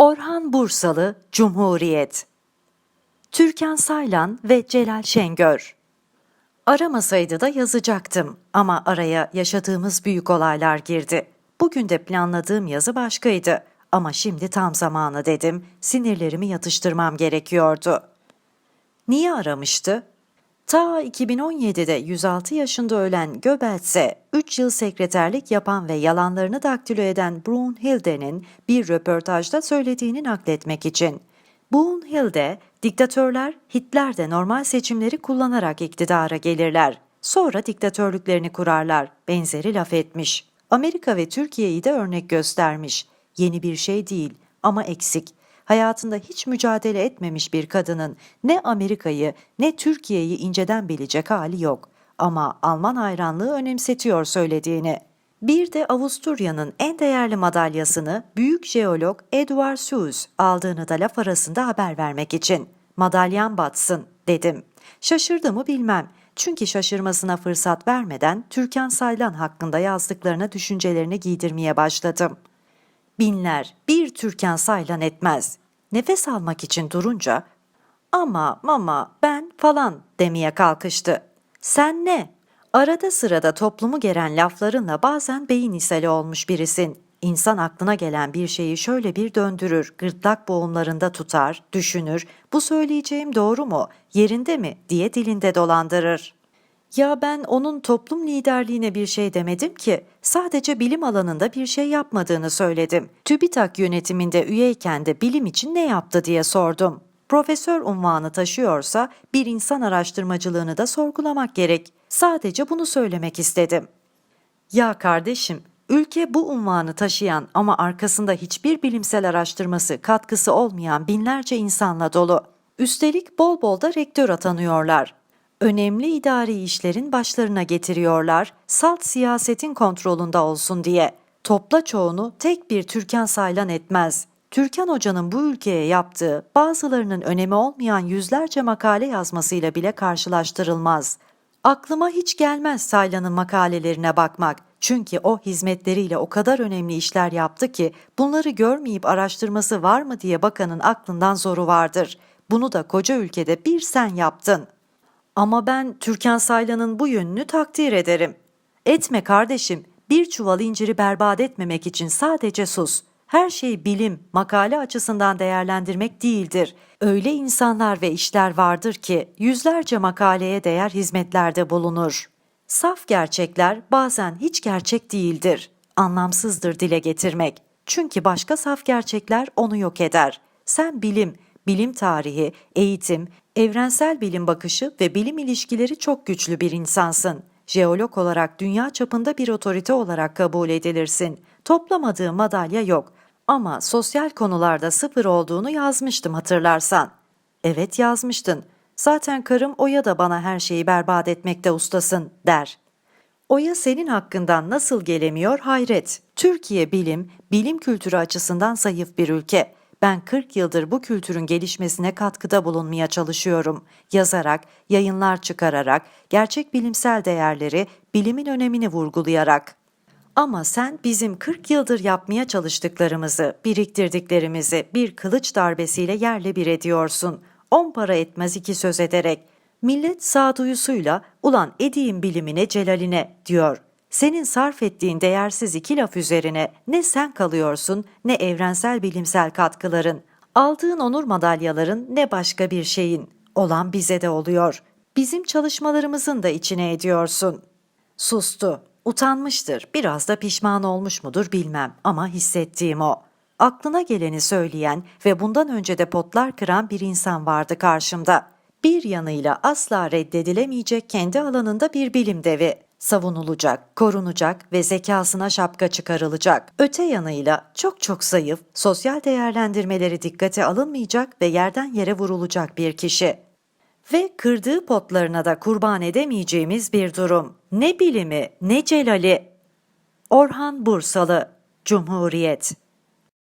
Orhan Bursalı, Cumhuriyet Türkan Saylan ve Celal Şengör Aramasaydı da yazacaktım ama araya yaşadığımız büyük olaylar girdi. Bugün de planladığım yazı başkaydı ama şimdi tam zamanı dedim, sinirlerimi yatıştırmam gerekiyordu. Niye aramıştı? Ta 2017'de 106 yaşında ölen Göbels'e 3 yıl sekreterlik yapan ve yalanlarını daktilo eden Brunhilde'nin bir röportajda söylediğini nakletmek için. Brunhilde, diktatörler Hitler de normal seçimleri kullanarak iktidara gelirler. Sonra diktatörlüklerini kurarlar. Benzeri laf etmiş. Amerika ve Türkiye'yi de örnek göstermiş. Yeni bir şey değil ama eksik hayatında hiç mücadele etmemiş bir kadının ne Amerika'yı ne Türkiye'yi inceden bilecek hali yok. Ama Alman hayranlığı önemsetiyor söylediğini. Bir de Avusturya'nın en değerli madalyasını büyük jeolog Edward Suez aldığını da laf arasında haber vermek için. Madalyan batsın dedim. Şaşırdı mı bilmem. Çünkü şaşırmasına fırsat vermeden Türkan Saylan hakkında yazdıklarına düşüncelerini giydirmeye başladım. Binler bir Türkan saylan etmez. Nefes almak için durunca ama mama ben falan demeye kalkıştı. Sen ne? Arada sırada toplumu geren laflarınla bazen beyin ishali olmuş birisin. İnsan aklına gelen bir şeyi şöyle bir döndürür, gırtlak boğumlarında tutar, düşünür, bu söyleyeceğim doğru mu, yerinde mi diye dilinde dolandırır. Ya ben onun toplum liderliğine bir şey demedim ki. Sadece bilim alanında bir şey yapmadığını söyledim. TÜBİTAK yönetiminde üyeyken de bilim için ne yaptı diye sordum. Profesör unvanı taşıyorsa bir insan araştırmacılığını da sorgulamak gerek. Sadece bunu söylemek istedim. Ya kardeşim, ülke bu unvanı taşıyan ama arkasında hiçbir bilimsel araştırması, katkısı olmayan binlerce insanla dolu. Üstelik bol bol da rektör atanıyorlar önemli idari işlerin başlarına getiriyorlar, salt siyasetin kontrolünde olsun diye. Topla çoğunu tek bir Türkan saylan etmez. Türkan Hoca'nın bu ülkeye yaptığı bazılarının önemi olmayan yüzlerce makale yazmasıyla bile karşılaştırılmaz. Aklıma hiç gelmez Saylan'ın makalelerine bakmak. Çünkü o hizmetleriyle o kadar önemli işler yaptı ki bunları görmeyip araştırması var mı diye bakanın aklından zoru vardır. Bunu da koca ülkede bir sen yaptın.'' Ama ben Türkan Saylan'ın bu yönünü takdir ederim. Etme kardeşim, bir çuval inciri berbat etmemek için sadece sus. Her şey bilim, makale açısından değerlendirmek değildir. Öyle insanlar ve işler vardır ki yüzlerce makaleye değer hizmetlerde bulunur. Saf gerçekler bazen hiç gerçek değildir. Anlamsızdır dile getirmek. Çünkü başka saf gerçekler onu yok eder. Sen bilim, bilim tarihi, eğitim, evrensel bilim bakışı ve bilim ilişkileri çok güçlü bir insansın. Jeolog olarak dünya çapında bir otorite olarak kabul edilirsin. Toplamadığı madalya yok ama sosyal konularda sıfır olduğunu yazmıştım hatırlarsan. Evet yazmıştın. Zaten karım Oya da bana her şeyi berbat etmekte ustasın der. Oya senin hakkından nasıl gelemiyor hayret. Türkiye bilim, bilim kültürü açısından zayıf bir ülke. Ben 40 yıldır bu kültürün gelişmesine katkıda bulunmaya çalışıyorum. Yazarak, yayınlar çıkararak, gerçek bilimsel değerleri, bilimin önemini vurgulayarak. Ama sen bizim 40 yıldır yapmaya çalıştıklarımızı, biriktirdiklerimizi bir kılıç darbesiyle yerle bir ediyorsun. On para etmez iki söz ederek. Millet sağduyusuyla ulan edeyim bilimine celaline diyor. Senin sarf ettiğin değersiz iki laf üzerine ne sen kalıyorsun ne evrensel bilimsel katkıların. Aldığın onur madalyaların ne başka bir şeyin. Olan bize de oluyor. Bizim çalışmalarımızın da içine ediyorsun. Sustu. Utanmıştır. Biraz da pişman olmuş mudur bilmem ama hissettiğim o. Aklına geleni söyleyen ve bundan önce de potlar kıran bir insan vardı karşımda. Bir yanıyla asla reddedilemeyecek kendi alanında bir bilim devi savunulacak, korunacak ve zekasına şapka çıkarılacak. Öte yanıyla çok çok zayıf, sosyal değerlendirmeleri dikkate alınmayacak ve yerden yere vurulacak bir kişi. Ve kırdığı potlarına da kurban edemeyeceğimiz bir durum. Ne bilimi, ne celali. Orhan Bursalı, Cumhuriyet